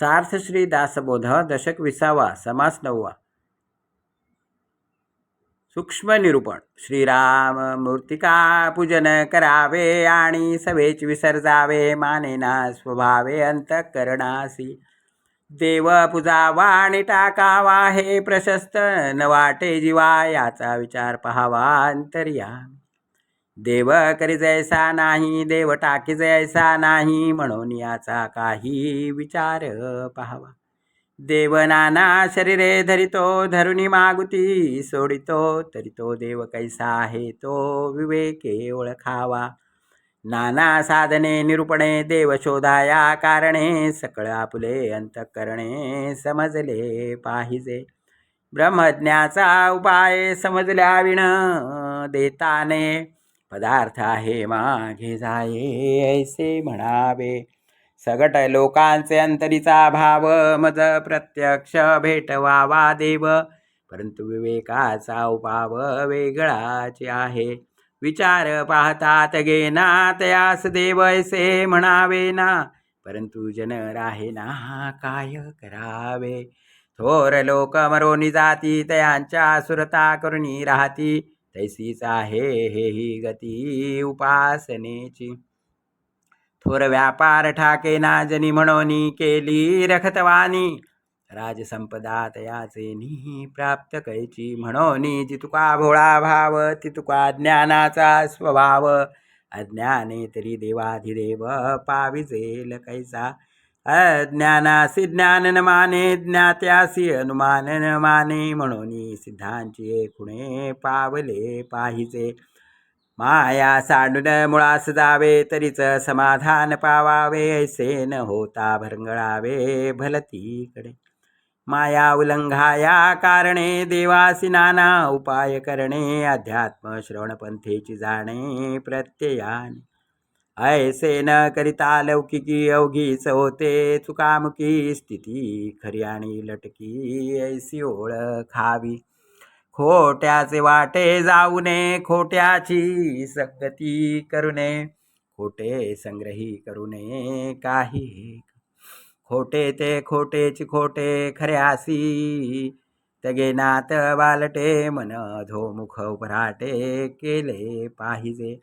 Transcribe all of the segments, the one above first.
सार्थ श्री दासबोध दशक विसावा समास नववा. सूक्ष्म निरूपण. श्रीराम मूर्तिका पूजन करावे आणि सभेच विसर्जावे मानेना स्वभावे अंतःकरणासी. देव पूजावा आणि टाकावा हे प्रशस्त न वाटे जीवा याचा विचार पहावा अंतर्या देव करी जैसा नाही देव टाकी जैसा नाही म्हणून याचा काही विचार पहावा. देव नाना शरीरे धरितो धरुणी मागुती सोडितो तरी तो देव कैसा आहे तो विवेके ओळखावा. नाना साधने निरूपणे देव शोधाया कारणे सकळ आपुले अंतःकरणे समजले पाहिजे. ब्रह्मज्ञाचा उपाय समजल्या विण देताने पदार्थ आहे मागे जाये ऐसे म्हणावे. सगट लोकांचे अंतरीचा भाव मज प्रत्यक्ष भेटवावा देव. परंतु विवेकाचा उपाव वेगळाच आहे. विचार पाहतात गेना त्यास देव ऐसे म्हणावे ना. परंतु जन राहे ना काय करावे. थोर लोक मरोनी जाती तयांच्या सुरता करुणी राहती. तैसीच आहे हेही गती उपासनेची. थोर व्यापार ठाके नाजनी म्हणून केली रखतवानी. राजसंपदा तयाचे नी प्राप्त कैची म्हणून जितुका भोळा भाव तितुका ज्ञानाचा स्वभाव. अज्ञाने तरी देवाधिदेव पाविजेल कैसा? अज्ञानासी ज्ञान न माने ज्ञात्यासी अनुमान न माने म्हणून सिद्धांची खुणे पावले पाहिजे. माया सांडून मुळास जावे तरीच समाधान पावावे ऐसे न होता भरंगळावे भलतीकडे. माया उल्लंघाया कारणे देवासी नाना उपाय करणे अध्यात्म श्रवणपंथेची जाणे प्रत्ययाने. ऐसे न करिता लौकिकी अवघीच होते चुकामुकी स्थिती खरी आणि लटकी ऐसी ओळखावी खोट्याचे वाटे जाऊ नये खोट्याची संगती करू नये खोटे संग्रही करू नये काही. खोटे ते खोटेची खोटे खऱ्यासी तगेनात बालटे मन धोमुख उभराटे केले पाहिजे.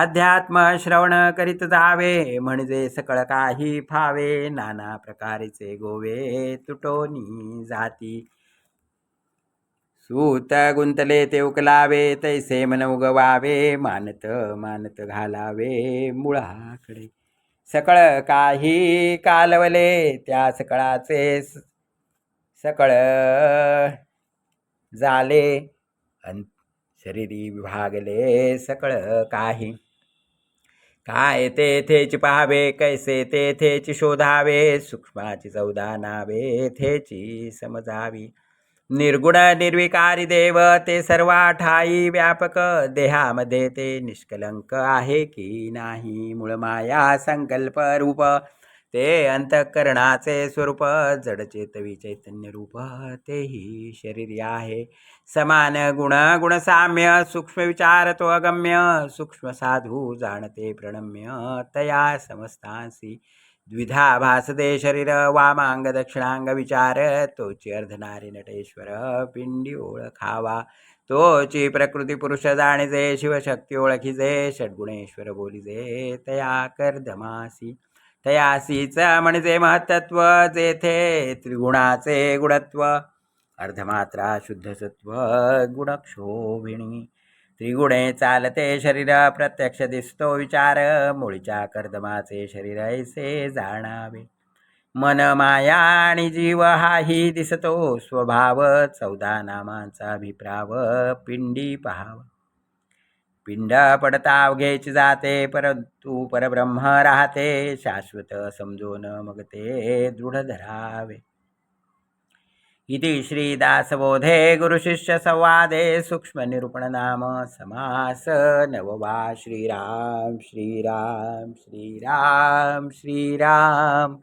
अध्यात्म श्रवण करीत जावे म्हणजे सकळ काही फावे. नाना प्रकारेचे गोवे तुटोनी जाती. सूत गुंतले ते उकलावे तैसे मन उगवावे मानत मानत घालावे मुळाकडे. सकळ काही कालवले त्या सकळाचे सकळ झाले अन शरीरी विभागले सकळ काही. काय तेथेची पाहावे कैसे तेथेची शोधावे सूक्ष्माची चौदा नावे थेची समजावी. निर्गुण निर्विकारी देव ते सर्व ठाई व्यापक देहामध्ये ते निष्कलंक आहे की नाही? मूळ माया संकल्प रूप ते अंतःकरणाचे स्वरूप जडचेतवी चैतन्य रूप तेही शरीर आहे. समान गुण गुणसाम्य सूक्ष्म विचार तो अगम्य सूक्ष्म साधू जाणते प्रणम्य तया समस्तांसी. द्विधा भासते शरीर वामांग दक्षिणांग विचार तोची अर्धनारी नटेश्वर पिंडी ओळखावा. तोची प्रकृती पुरुष जाणीजे शिवशक्ती ओळखीजे षड्गुणेश्वर बोलीजे तया कर्दमासी. तयासीच म्हणजे महत्त्व जेथे त्रिगुणाचे गुणत्व. अर्धमात्रा शुद्धसत्व गुणक्षोभिणी. त्रिगुणे चालते शरीर प्रत्यक्ष दिसतो विचार. मुळीच्या कर्दमाचे शरीर ऐसे जाणावे. मन माया आणि जीव हाही दिसतो. स्वभाव चौदा नामांचा अभिप्राव. पिंडी पहावं. पिंड पडता अवघेची जाते परंतु परब्रह्म राहते शाश्वत समजून मग ते दृढ धरावे. इति श्रीदासबोधे गुरुशिष्यसंवादे सूक्ष्मनिरूपणनाम समास नववा श्रीराम श्रीराम श्रीराम श्रीराम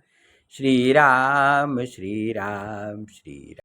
श्रीराम श्रीराम श्रीराम.